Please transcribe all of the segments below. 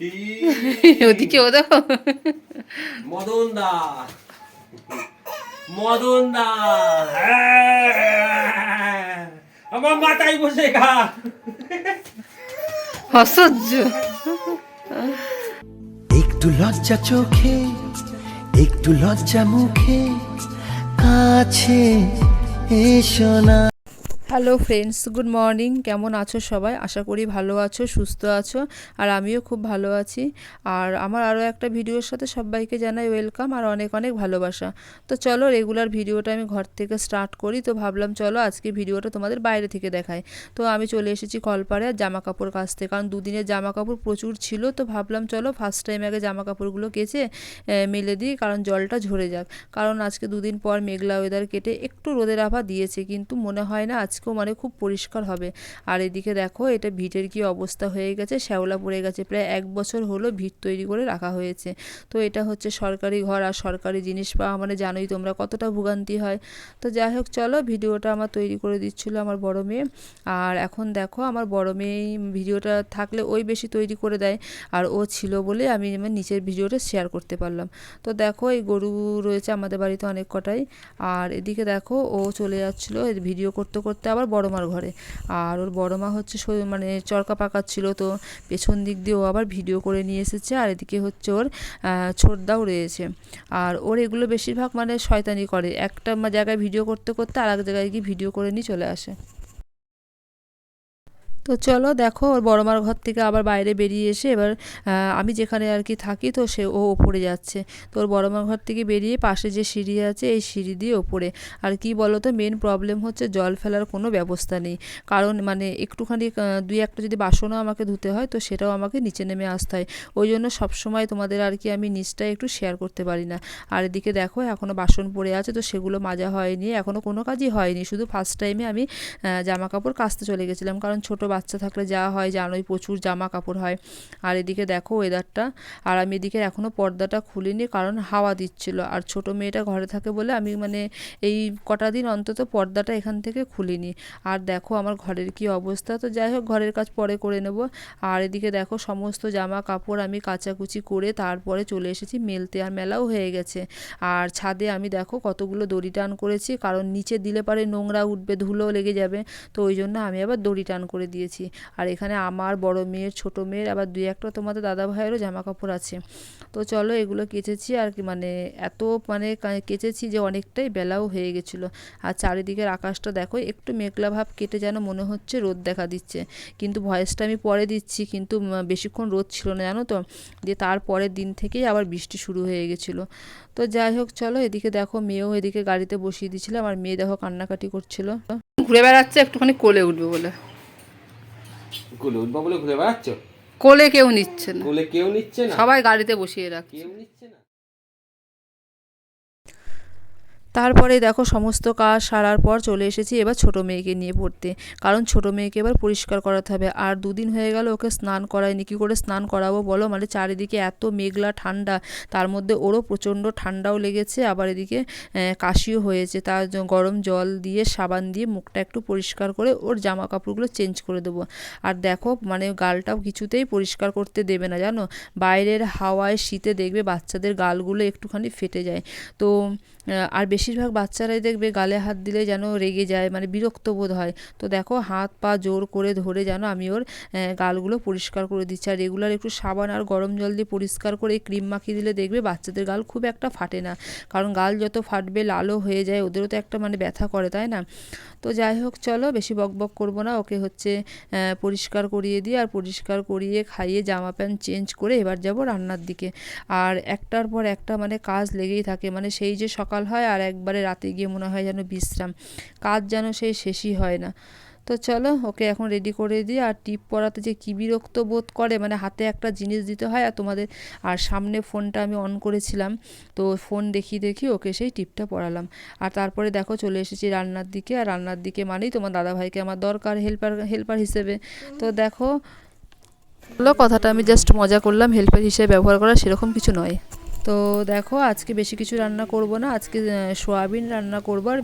কি? ওদিকে ও দেখো মদন দা। মদন দা। আমার মাথায় বসে খা। অসহ্য। একটু লজ্জা চোখে একটু লজ্জা মুখে কাছে এসো না। হ্যালো ফ্রেন্ডস গুড মর্নিং কেমন আছো সবাই? আশা করি ভালো আছো, সুস্থ আছো, আর আমিও খুব ভালো আছি। আর আমার আরও একটা ভিডিওর সাথে সবাইকে জানাই ওয়েলকাম আর অনেক অনেক ভালোবাসা। তো চলো রেগুলার ভিডিওটা আমি ঘর থেকে স্টার্ট করি। তো ভাবলাম, চলো আজকে ভিডিওটা তোমাদের বাইরে থেকে দেখাই। তো আমি চলে এসেছি কলপাড়ে জামা কাপড় কাচতে। কারণ দুদিনের জামা কাপড় প্রচুর ছিল। তো ভাবলাম, চলো ফার্স্ট টাইম আগে জামা কাপড়গুলো কেচে মেলে দিই। কারণ জলটা ঝরে যাক। কারণ আজকে দুদিন পর মেঘলা ওয়েদার কেটে একটু রোদের আভা দিয়েছে। কিন্তু মনে হয় না আজকেও মানে খুব পরিষ্কার হবে। আর এদিকে দেখো, এটা ভিটের কি অবস্থা হয়ে গেছে? শ্যাওলা পড়ে গেছে। প্রায় এক বছর হলো ভিট তৈরি করে রাখা হয়েছে। তো এটা হচ্ছে সরকারি ঘর আর সরকারি জিনিস পাওয়া মানে জানোই তোমরা কতটা ভোগান্তি হয়। তো যাই হোক, চলো ভিডিওটা আমার তৈরি করে দিচ্ছিল আমার বড় মেয়ে। আর এখন দেখো, আমার বড় মেয়ে ভিডিওটা থাকলে ওই বেশি তৈরি করে দেয়। আর ও ছিল বলে আমি আমার নিচের ভিডিওটা শেয়ার করতে পারলাম। তো দেখো, এই গরু রয়েছে আমাদের বাড়িতে অনেক কটাই। আর এদিকে দেখো, ও চলে যাচ্ছিল ভিডিও করতে করতে আবার বড় মার ঘরে। আর ওর বড় মা হচ্ছে মানে চরকা ছিল তো পেছন দিক দিয়ে ও আবার ভিডিও করে নিয়ে এসেছে আর এদিকে হচ্ছে ওর ছোটদাও রয়েছে। আর ওর এগুলো বেশিরভাগ মানে শয়তানি করে। একটা জায়গায় ভিডিও করতে করতে আর এক জায়গায় গিয়ে ভিডিও করে নিয়ে চলে আসে। তো চলো দেখো, ওর বড় মার ঘর থেকে আবার বাইরে বেরিয়ে এসে এবার আমি যেখানে আর কি থাকি তো সে ও ওপরে যাচ্ছে। তো ওর বড় মার ঘর থেকে বেরিয়ে পাশে যে সিঁড়ি আছে, এই সিঁড়ি দিয়ে ওপরে। আর কি বলো তো মেন প্রবলেম হচ্ছে জল ফেলার কোনো ব্যবস্থা নেই। কারণ মানে একটুখানি দুই একটা যদি বাসনও আমাকে ধুতে হয় তো সেটাও আমাকে নিচে নেমে আসতে হয়। ওই জন্য সবসময় তোমাদের আর কি আমি নিচটা একটু শেয়ার করতে পারি না। আর এদিকে দেখো এখনও বাসন পড়ে আছে তো সেগুলো মাজা হয়নি এখনও কোনো কাজই হয়নি। শুধু ফার্স্ট টাইমে আমি জামা কাপড় কাচতে চলে গেছিলাম। কারণ ছোট বাচ্চা থাকলে যা হয় জানোই, প্রচুর জামা কাপড় হয়। আর এদিকে দেখো ওয়েদারটা আর আমি এদিকে এখনও পর্দাটা খুলিনি কারণ হাওয়া দিচ্ছিল। আর ছোট মেয়েটা ঘরে থাকে বলে আমি মানে এই কটা দিন অন্তত পর্দাটা এখান থেকে খুলিনি। আর দেখো আমার ঘরের কি অবস্থা। তো যাই হোক, ঘরের কাজ পরে করে নেব। আর এদিকে দেখো সমস্ত জামা কাপড় আমি কাচাকুচি করে তারপরে চলে এসেছি মেলতে আর মেলাও হয়ে গেছে। আর ছাদে আমি দেখো কতগুলো দড়ি টান করেছি। কারণ নিচে দিলে পারে নোংরা উঠবে, ধুলো লেগে যাবে। তো ওই জন্য আমি আবার দড়ি টান করে দিয়েছি। আর এখানে আমার বড় মেয়ের, ছোট মেয়ের, আবার দুই একটা তোমাদের দাদা ভাইয়েরও জামা কাপড় আছে। তো চলো এগুলো কেচেছি আর কি মানে এত মানে কেচেছি যে অনেকটাই বেলাও হয়ে গেছিল। আর চারিদিকের আকাশটা দেখো, একটু মেঘলা ভাব কেটে যেন মনে হচ্ছে রোদ দেখা দিচ্ছে। কিন্তু ভয়েসটা আমি পরে দিচ্ছি, কিন্তু বেশিক্ষণ রোদ ছিল না, জানো তো? দিয়ে তারপরের দিন থেকেই আবার বৃষ্টি শুরু হয়ে গেছিল। তো যাই হোক, চলো এদিকে দেখো, মেয়েও এদিকে গাড়িতে বসিয়ে দিয়েছিলাম আর মেয়ে দেখো কান্নাকাটি করছিল। ঘুরে বেড়াচ্ছে, একটুখানি কোলে উঠবে বলে। কোলে উদ্ভাবলে ঘুরে বেড়াচ্ছ? কোলে কেউ নিচ্ছে না। কোলে কেউ নিচ্ছে না? সবাই গাড়িতে বসিয়ে রাখছে। কেউ নিচ্ছে না? তারপরে দেখো সমস্ত কাজ সারার পর চলে এসেছি এবার ছোট মেয়েকে নিয়ে পড়তে কারণ ছোট মেয়েকে এবার পরিষ্কার করাতে হবে। আর দুদিন হয়ে গেল ওকে স্নান করায়নি। কী করে স্নান করাবো বলো? মানে চারিদিকে এত মেঘলা ঠান্ডা, তার মধ্যে ওরও প্রচণ্ড ঠান্ডাও লেগেছে। আবার এদিকে কাশিও হয়েছে। তার গরম জল দিয়ে, সাবান দিয়ে মুখটা একটু পরিষ্কার করে ওর জামা কাপড়গুলো চেঞ্জ করে দেবো। আর দেখো মানে গালটাও কিছুতেই পরিষ্কার করতে দেবে না, জানো? বাইরের হাওয়ায় শীতে দেখবে বাচ্চাদের গালগুলো একটুখানি ফেটে যায়। তো আর বেশিরভাগ বাচ্চারাই দেখবে গালে হাত দিলে যেন রেগে যায় মানে বিরক্ত বোধ হয়। তো দেখো, হাত পা জোর করে ধরে যেন আমি ওর গালগুলো পরিষ্কার করে দিচ্ছি। আর রেগুলার একটু সাবান আর গরম জল দিয়ে পরিষ্কার করে ক্রিম মাখিয়ে দিলে দেখবে বাচ্চাদের গাল খুব একটা ফাটে না। কারণ গাল যত ফাটবে, লালও হয়ে যায়, ওদেরও তো একটা মানে ব্যথা করে, তাই না? তো যাই হোক, চলো বেশি বক বক করব না। ওকে হচ্ছে পরিষ্কার করিয়ে দিয়ে আর পরিষ্কার করিয়ে খাইয়ে জামা প্যান্ট চেঞ্জ করে এবার যাব রান্নার দিকে। আর একটার পর একটা মানে কাজ লেগেই থাকে। মানে সেই যে সকাল হয় আর একবারে রাতে গিয়ে মনে হয় যেন বিশ্রাম। কাজ যেন সেই শেষই হয় না। তো চলো, ওকে এখন রেডি করে দিই। আর টিপ পরাতে যে কী বিরক্ত বোধ করে মানে হাতে একটা জিনিস দিতে হয় আর তোমাদের, আর সামনে ফোনটা আমি অন করেছিলাম। তো ফোন দেখি দেখি ওকে সেই টিপটা পড়ালাম। আর তারপরে দেখো চলে এসেছি রান্নার দিকে। আর রান্নার দিকে মানেই তোমার দাদাভাইকে আমার দরকার হেল্পার হেল্পার হিসেবে। তো দেখো কথাটা আমি জাস্ট মজা করলাম। হেল্পার হিসেবে ব্যবহার করা সেরকম কিছু নয়। তো দেখো আজকে বেশি কিছু রান্না করব না। আজকে সোয়াবিন রান্না করব আর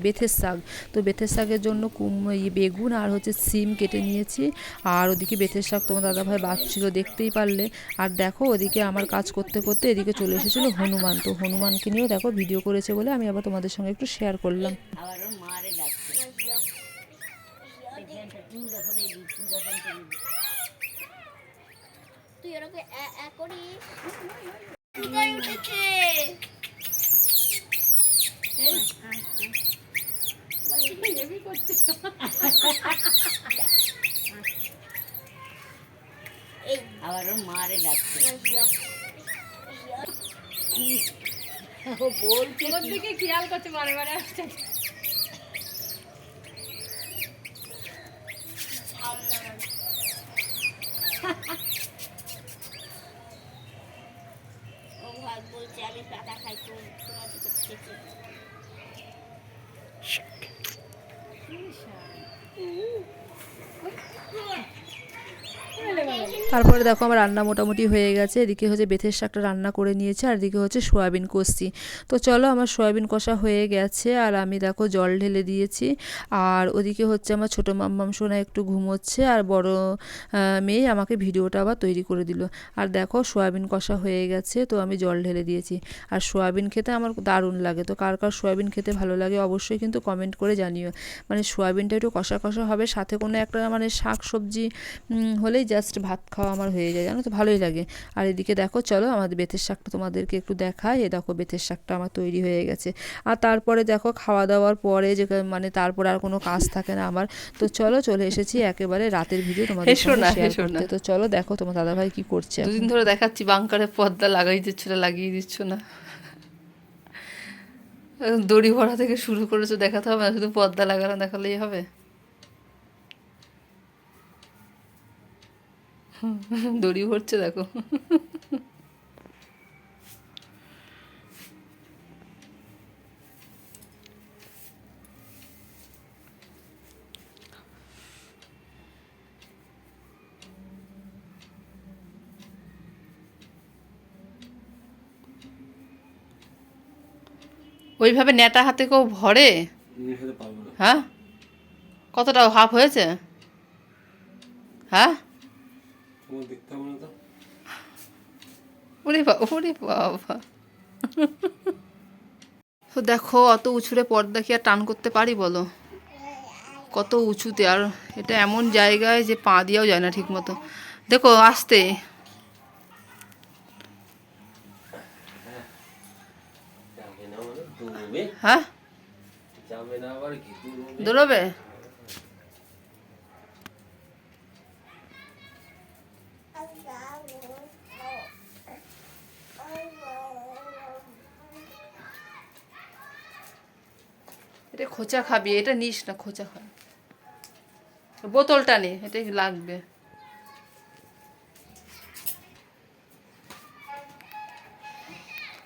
বেথের শাক। তো বেথের শাকের জন্য কুম বেগুন আর হচ্ছে সিম কেটে নিয়েছি। আর ওদিকে বেথের শাক তোমার দাদাভাই বাঁচছিল দেখতেই পারলে। আর দেখো ওদিকে আমার কাজ করতে করতে এদিকে চলে এসেছিল হনুমান। তো হনুমানকে নিয়েও দেখো ভিডিও করেছে বলে আমি আবার তোমাদের সঙ্গে একটু শেয়ার করলাম। তুই যখন এই দিস, তুই যখন তুই দিস। তুই ওরকম এ- এ করিস? কোথায় উঠেছে আবার ওর মারে ডাকছে। ও বলছে বারে ও ভাই বলছে আমি পাতা খাই তো তোমার দিকে খেয়েছি তারপরে দেখো আমার রান্না মোটামুটি হয়ে গেছে। এদিকে হচ্ছে বেথের শাকটা রান্না করে নিয়েছে, আর এদিকে হচ্ছে সোয়াবিন কষছি। তো চলো আমার সোয়াবিন কষা হয়ে গেছে, আর আমি দেখো জল ঢেলে দিয়েছি। আর ওদিকে হচ্ছে আমার ছোটো মাম্মাম সোনা একটু ঘুমোচ্ছে, আর বড় মেয়ে আমাকে ভিডিওটা আবার তৈরি করে দিল। আর দেখো সোয়াবিন কষা হয়ে গেছে, তো আমি জল ঢেলে দিয়েছি। আর সোয়াবিন খেতে আমার দারুণ লাগে। তো কার কার সোয়াবিন খেতে ভালো লাগে অবশ্যই কিন্তু কমেন্ট করে জানিও। মানে সয়াবিনটা একটু কষা কষা হবে, সাথে কোনো একটা মানে শাক সবজি হলেই জাস্ট ভাত খাওয়া আমার হয়ে যায় জানো তো? ভালোই লাগে। আর এদিকে দেখো চলো আমাদের বেতের শাকটা তোমাদেরকে একটু দেখাই। এ দেখো বেতের শাকটা আমার তৈরি হয়ে গেছে। আর তারপরে দেখো খাওয়া দাওয়ার পরে যে মানে তারপরে আর কোনো কাজ থাকে না আমার। তো চলো চলে এসেছি একেবারে রাতের ভিডিও তোমাদের হেসো সঙ্গে শেয়ার করতে। তো চলো দেখো তোমার দাদাভাই কি করছে। দুদিন ধরে দেখাচ্ছি বাংকারে পর্দা লাগাই দিচ্ছ না লাগিয়ে দিচ্ছ না। দড়ি ভরা থেকে শুরু করেছ দেখাতে হবে না শুধু পর্দা লাগানো দেখালেই হবে? দড়ি ভরছে দেখো। ওইভাবে নেটা হাতে কেউ ভরে? হ্যাঁ? কতটা হাফ হয়েছে? হ্যাঁ? তোমার দেখতে হবে না তো? ওরে বাবা ওরে বাবা। তো দেখো অত উঁচুরে পর্দা কি আর টান করতে পারি বলো? কত উঁচুতে আর এটা এমন জায়গায় যে পা দিয়েও যায় না ঠিক মতো দেখো আসতে। মানে হ্যাঁ? দৌড়বে দৌড়বে এটা খোঁচা খাবি, এটা নিস না, খোঁচা খাবি বোতলটা নে, এটাই লাগবে।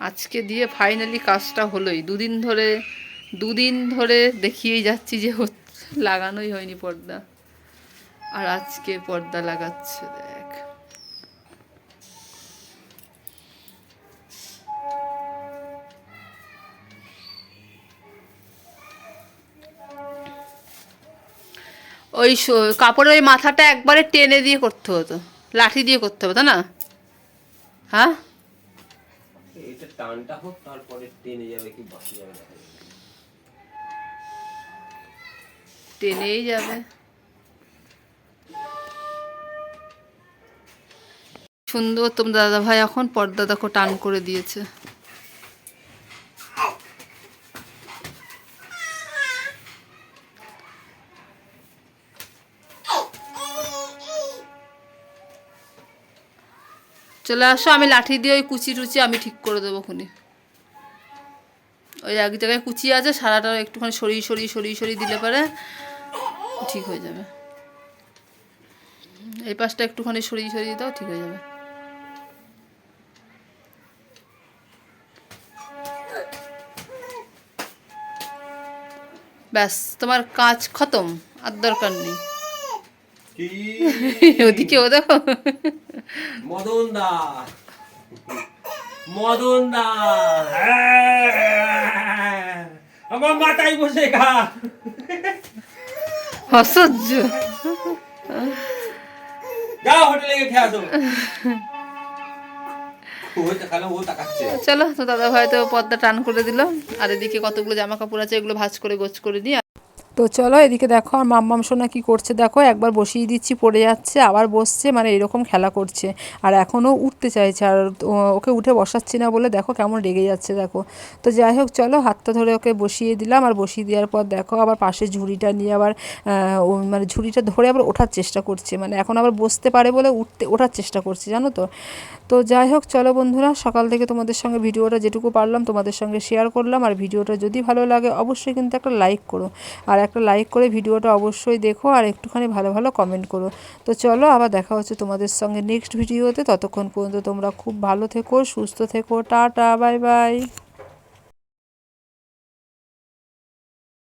আজকে দিয়ে ফাইনালি কাজটা হলোই। দুদিন ধরে দুদিন ধরে দেখিয়েই যাচ্ছি যে লাগানোই হয়নি পর্দা। আর আজকে পর্দা লাগাচ্ছে, দেখ। ওই কাপড়ের ওই মাথাটা একবারে টেনে দিয়ে করতে হতো। লাঠি দিয়ে করতে হবে তাই না? হ্যাঁ? এটা টানটা হোক তারপরে টেনে যাবে কি বাকি যাবে টেনেই যাবে। সুন্দর তোমার দাদা ভাই এখন পর্দা দেখো টান করে দিয়েছে। চলে আসো, আমি লাঠি দিয়ে ওই কুচি টুচি আমি ঠিক করে দেবো খুনি। ওই এক জায়গায় কুচি আছে, সারাটা একটুখানি সরিয়ে সরিয়ে সরিয়ে সরিয়ে দিলে পরে ঠিক হয়ে যাবে। এই পাশটা একটুখানি সরিয়ে সরিয়ে দাও, ঠিক হয়ে যাবে। ব্যাস, তোমার কাজ খতম, আর দরকার নেই। ওদিকে ও দেখো মদন দা মদন দা হ্যাঁ। আমার মাথায় বসে খা অসহ্য। যাও হোটেলে গিয়ে খেয়ে আসো। চলো তো দাদা ভাই তো পর্দা টান করে দিল। আর এদিকে কতগুলো জামা কাপড় আছে এগুলো ভাঁজ করে গোছ করে দিই তো চলো এদিকে দেখো আর মাম্মাম সোনা কী করছে দেখো, একবার বসিয়ে দিচ্ছি, পড়ে যাচ্ছে, আবার বসছে মানে এরকম খেলা করছে। আর এখনও উঠতে চাইছে, আর ওকে উঠে বসাচ্ছি না বলে দেখো কেমন রেগে যাচ্ছে, দেখো। তো যাই হোক, চলো হাতটা ধরে ওকে বসিয়ে দিলাম, আর বসিয়ে দেওয়ার পর দেখো আবার পাশে ঝুড়িটা নিয়ে আবার মানে ঝুড়িটা ধরে আবার ওঠার চেষ্টা করছে। মানে এখন আবার বসতে পারে বলে উঠতে, ওঠার চেষ্টা করছে, জানো তো? তো যাই হোক, চলো বন্ধুরা, সকাল থেকে তোমাদের সঙ্গে ভিডিওটা যেটুকু পারলাম তোমাদের সঙ্গে শেয়ার করলাম। আর ভিডিওটা যদি ভালো লাগে, অবশ্যই কিন্তু একটা লাইক করো। আর একটা লাইক করে ভিডিওটা অবশ্যই দেখো আর একটুখানি ভালো ভালো কমেন্ট করো। তো চলো আবার দেখা হচ্ছে তোমাদের সঙ্গে নেক্সট ভিডিওতে ততক্ষণ পর্যন্ত তোমরা খুব ভালো থেকো, সুস্থ থেকো, টাটা বাই বাই